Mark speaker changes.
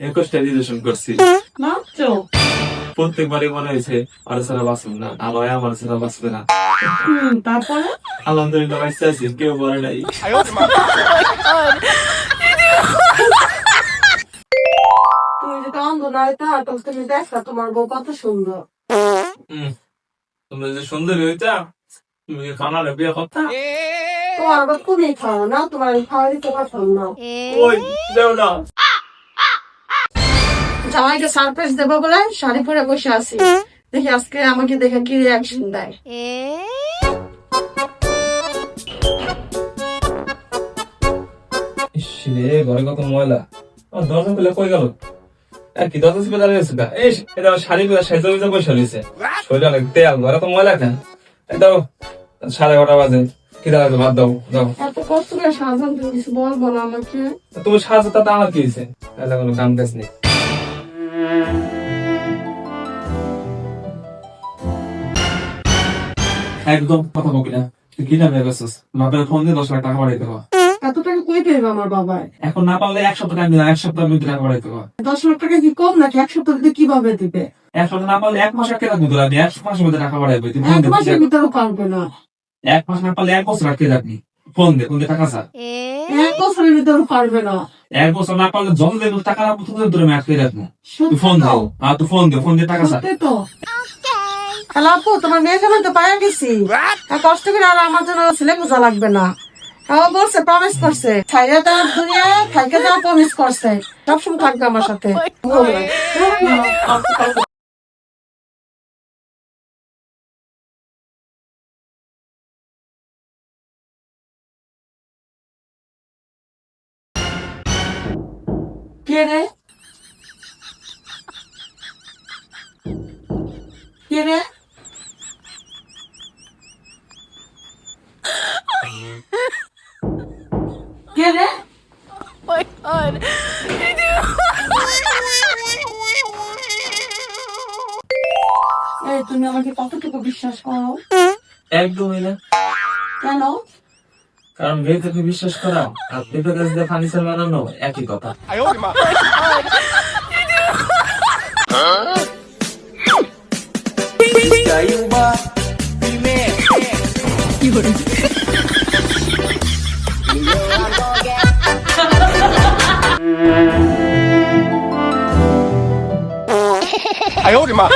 Speaker 1: একুশটা রিলেশন করছি। প্রত্যেকবারই মনে হয়েছে আর ছাড়া বাঁচব না। আলো আমার ছাড়া বাঁচবে না।
Speaker 2: তারপরে?
Speaker 1: আলহামদুলিল্লাহ বাঁচতে আছি। কেউ বলে নাই।
Speaker 2: তুমি যদি অন্ধ না হইতা তাহলে তুমি দেখা তোমার বউ কত সুন্দর।
Speaker 1: হুম। তুমি যে সুন্দরী হইতা তুমি কি কানারে বিয়ে করতা?
Speaker 2: তোমার আবার কোনে খাও না তোমার খাওয়া দিতে পারতাম না।
Speaker 1: ওই দেও না।
Speaker 2: জামাইকে সারপ্রাইজ দেবো বলে শাড়ি পরে বসে আছি। দেখি আজকে আমাকে দেখে কি রিয়াকশন দেয়।
Speaker 1: ঘরে কত ময়লা। আমার দরজা খুলে কই গেল? কি দরজা চিপে দাঁড়িয়ে আছে এই এটা শাড়ি গুলা সাইজা উইজা বসে রয়েছে। শরীরে অনেক তেল ঘরে তো ময়লা কেন? এই দাও সাড়ে এগারোটা বাজে। কি বাদ দাও দাও।
Speaker 2: এত কষ্ট করে সাজান তুমি কিছু বলব না আমাকে।
Speaker 1: তুমি সাজা তাতে আমার কি হয়েছে? তাহলে কোনো কাম কাজ নেই একদম কথা বলি না। তুই কি নামে গেছিস মাপের ফোন দিয়ে দশ লাখ টাকা বাড়াইতে হবে।
Speaker 2: এত টাকা কই পেবে আমার বাবাই
Speaker 1: এখন না পারলে এক সপ্তাহ টাইম দিলাম এক সপ্তাহ মধ্যে টাকা বাড়াইতে হবে।
Speaker 2: দশ লাখ টাকা কি কম নাকি? এক সপ্তাহ দিতে কীভাবে দিবে?
Speaker 1: এক সপ্তাহ না পারলে এক মাস আটকে রাখব তোরা আমি এক মাসের মধ্যে টাকা বাড়াইবে। তুই ফোন
Speaker 2: এক
Speaker 1: দে
Speaker 2: মাসের ভিতরে পারবে না।
Speaker 1: এক মাস না পারলে এক বছর আটকে রাখবি ফোন দে ফোন দে টাকা স্যার
Speaker 2: এক বছরের ভিতরে পারবে না।
Speaker 1: এক বছর না পারলে যত দেবে টাকা রাখব তত ধরে আমি আটকে রাখব তুই ফোন? দাও হ্যাঁ তুই ফোন দে ফোন দে টাকা স্যার
Speaker 2: তো। হ্যালো আপু তোমার মেয়েকে আমি তো পাইয়া গেছি। কষ্ট করে আর আমার জন্য ছেলে বোঝা লাগবে না। হ্যাঁ বলছে প্রমিস করছে। খাইকে দেওয়া প্রমিস করছে। সবসময় থাকবে আমার সাথে। কে রে? কে রে? কে রে? এই তুমি আমাকে কতটুকু বিশ্বাস করো?
Speaker 1: একদমই না।
Speaker 2: কেন?
Speaker 1: কারণ মেয়ে থেকে বিশ্বাস করা আর পেঁপে গাছ দিয়ে ফার্নিচার বানানো একই কথা।
Speaker 3: 哎呦我的妈！